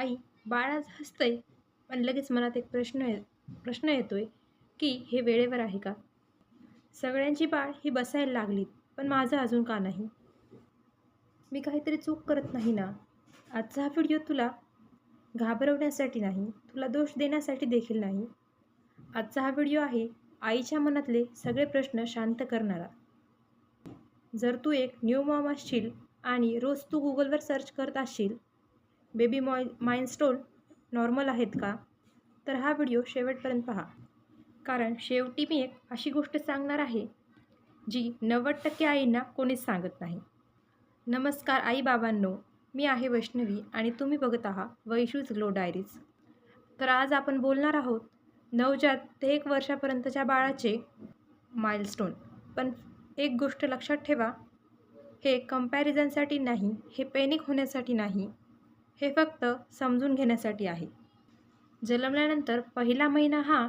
आई बाळ आज हसतंय पण लगेच मनात एक प्रश्न ये प्रश्न येतोय की हे वेळेवर आहे का? सगळ्यांची बाळ ही बसायला लागलीत पण माझं अजून का नाही? मी काहीतरी चूक करत नाही ना? आजचा हा व्हिडिओ तुला घाबरवण्यासाठी नाही तुला दोष देण्यासाठी देखील नाही. आजचा हा व्हिडिओ आहे आईच्या मनातले सगळे प्रश्न शांत करणारा. जर तू एक न्यू मॉम असशील आणि रोज तू गुगलवर सर्च करत असशील बेबी मॉय माइंडस्टोन नॉर्मल आहेत का? तर हा व्हिडिओ शेवटपर्यंत पहा. कारण शेवटी मी एक अशी गोष्ट सांगणार आहे जी नव्वद टक्के आईंना कोणीच सांगत नाही. नमस्कार आई बाबांनो मी आहे वैष्णवी आणि तुम्ही बघत आहात वैशूज ग्लो डायरीज. तर आज आपण बोलणार आहोत नवजात ते एक वर्षापर्यंतच्या बाळाचे माइलस्टोन. पण एक गोष्ट लक्षात ठेवा हे कम्पॅरिझनसाठी नाही हे पॅनिक होण्यासाठी नाही. हे फक्त समजून घेण्यासाठी आहे. जन्मल्यानंतर पहिला महिना हा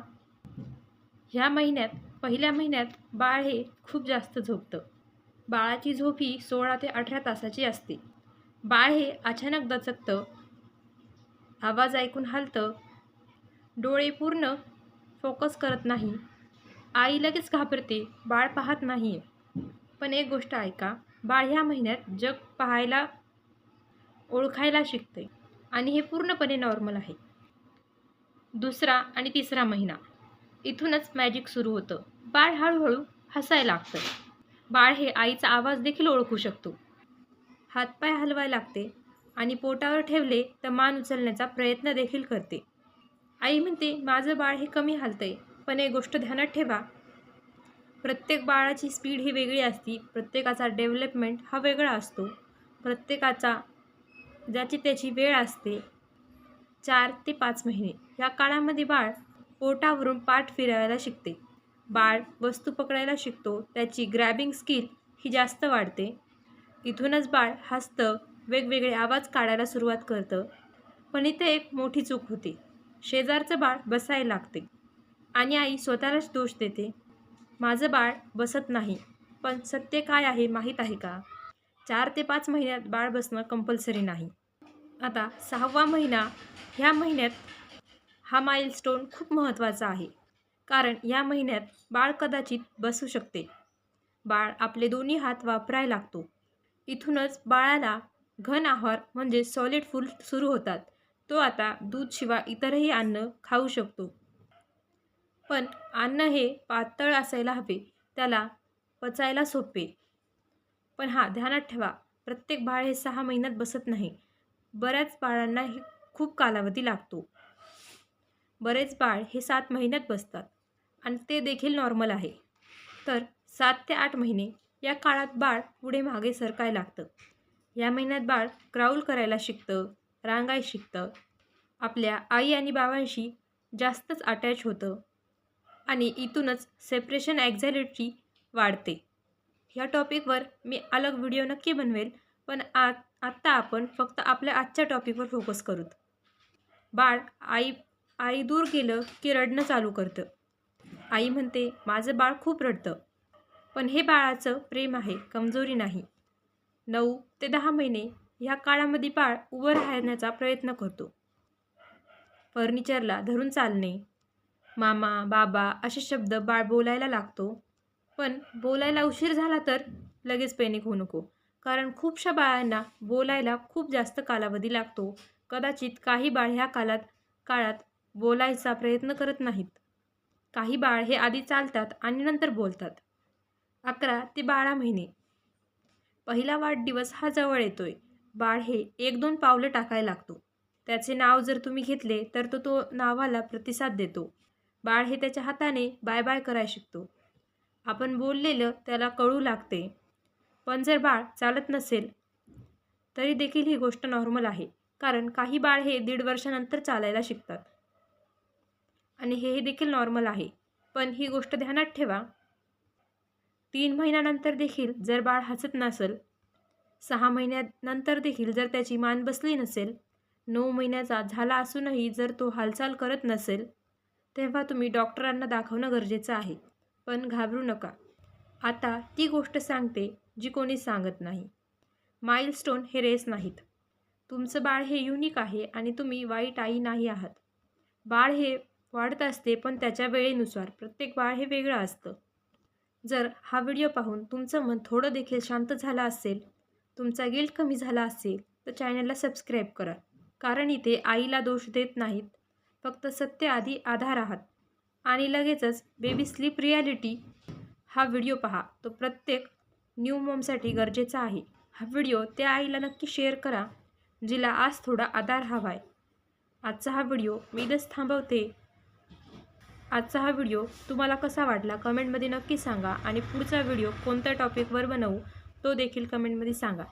ह्या महिन्यात पहिल्या महिन्यात बाळ हे खूप जास्त झोपतं. बाळाची झोप ही सोळा ते अठरा तासाची असते. बाळ हे अचानक दचकतं आवाज ऐकून हलतं डोळे पूर्ण फोकस करत नाही. आई लगेच घाबरते बाळ पाहत नाही पण एक गोष्ट ऐका बाळ ह्या महिन्यात जग पाहायला ओळखायला शिकते. आणि हे पूर्णपणे नॉर्मल आहे. दुसरा आणि तिसरा महिना. इथूनच मॅजिक सुरू होतं. बाळ हळूहळू हसायला लागतं. बाळ हे आईचा आवाज देखील ओळखू शकतो. हातपाय हलवायला लागते आणि पोटावर ठेवले तर मान उचलण्याचा प्रयत्न देखील करते. आई म्हणते माझं बाळ हे कमी हलतंय पण एक गोष्ट ध्यानात ठेवा. प्रत्येक बाळाची स्पीड ही वेगळी असती. प्रत्येकाचा डेव्हलपमेंट हा वेगळा असतो. प्रत्येकाचा ज्याची त्याची वेळ असते. चार ते पाच महिने. या काळामध्ये बाळ पोटावरून पाठ फिरायला शिकते. बाळ वस्तू पकडायला शिकतो. त्याची ग्रॅबिंग स्किल ही जास्त वाढते. इथूनच बाळ हसतं वेगवेगळे आवाज काढायला सुरुवात करतं. पण इथे एक मोठी चूक होते. शेजारचं बाळ बसायला लागते. आणि आई स्वतःलाच दोष देते. माझं बाळ बसत नाही. पण सत्य काय आहे माहीत आहे का? चार ते पाच महिन्यात बाळ बसणं कंपल्सरी नाही. आता सहावा महिना ह्या महिन्यात हा माइलस्टोन खूप महत्त्वाचा आहे. कारण या महिन्यात बाळ कदाचित बसू शकते. बाळ आपले दोन्ही हात वापराय लागतो. इथूनच बाळाला घन आहार म्हणजे सॉलिड फूड सुरू होतात. तो आता दूधशिवाय इतरही अन्न खाऊ शकतो. पण अन्न हे पातळ असायला हवे. त्याला पचायला सोपे. पण हा ध्यानात ठेवा. प्रत्येक बाळ हे सहा महिन्यात बसत नाही. बऱ्याच बाळांना हे खूप कालावधी लागतो. बरेच बाळ हे सात महिन्यात बसतात आणि ते देखील नॉर्मल आहे. तर सात ते आठ महिने या काळात बाळ पुढे मागे सरकाय लागतं. या महिन्यात बाळ क्राऊल करायला शिकतं रांगाय शिकतं. आपल्या आई आणि बाबांशी जास्तच अटॅच होतं आणि इथूनच सेपरेशन ॲक्झॅलिटी वाढते. ह्या टॉपिकवर मी अलग व्हिडिओ नक्की बनवेल पण आत आत्ता आपण फक्त आपल्या आजच्या टॉपिकवर फोकस करूत. बाळ आई आई दूर गेलं की रडणं चालू करतं. आई म्हणते माझं बाळ खूप रडतं पण हे बाळाचं प्रेम आहे कमजोरी नाही. नऊ ते दहा महिने ह्या काळामध्ये बाळ उभं राहण्याचा प्रयत्न करतो. फर्निचरला धरून चालणे मामा बाबा असे शब्द बाळ बोलायला लागतो. पण बोलायला उशीर झाला तर लगेच पॅनिक होऊ नको. कारण खूपशा बाळांना बोलायला खूप जास्त कालावधी लागतो. कदाचित काही बाळ ह्या कालात काळात बोलायचा प्रयत्न करत नाहीत. काही बाळ हे आधी चालतात आणि नंतर बोलतात. अकरा ते बारा महिने. पहिला वाढदिवस हा जवळ येतोय. बाळ हे एक दोन पावलं टाकायला लागतो. त्याचे नाव जर तुम्ही घेतले तर तो तो नावाला प्रतिसाद देतो. बाळ हे त्याच्या हाताने बाय बाय करायला शिकतो. आपण बोललेलं त्याला कळू लागते. पण जर बाळ चालत नसेल तरी देखील ही गोष्ट नॉर्मल आहे. कारण काही बाळ हे दीड वर्षानंतर चालायला शिकतात. आणि हे देखील नॉर्मल आहे. पण ही गोष्ट ध्यानात ठेवा. तीन महिन्यानंतर देखील जर बाळ हसत नसेल सहा महिन्यानंतर देखील जर त्याची मान बसली नसेल नऊ महिन्याचा झाला असूनही जर तो हालचाल करत नसेल तेव्हा तुम्ही डॉक्टरांना दाखवणं गरजेचं आहे. पण घाबरू नका. आता ती गोष्ट सांगते जी कोणी सांगत नाही. माइलस्टोन हे रेस नाहीत. तुमचं बाळ हे युनिक आहे आणि तुम्ही वाईट आई नाही आहात. बाळ हे वाढत असते पण त्याच्या वेळेनुसार प्रत्येक बाळ हे वेगळं असतं. जर हा व्हिडिओ पाहून तुमचं मन थोडं देखील शांत झालं असेल तुमचा गिल्ट कमी झाला असेल तर चॅनलला सबस्क्राईब करा. कारण इथे आईला दोष देत नाहीत. फक्त सत्य आधी आधार आहात. आणि लगेचच बेबी स्लीप रियालिटी हा व्हिडिओ पहा. तो प्रत्येक न्यू मॉमसाठी गरजेचा आहे. हा व्हिडिओ त्या आईला नक्की शेअर करा जिला आज थोडा आधार हवा आहे आजचा हा व्हिडिओ मी इथंच थांबवते. आजचा हा व्हिडिओ तुम्हाला कसा वाटला कमेंटमध्ये नक्की सांगा आणि पुढचा व्हिडिओ कोणत्या टॉपिकवर बनवू तो देखील कमेंटमध्ये सांगा.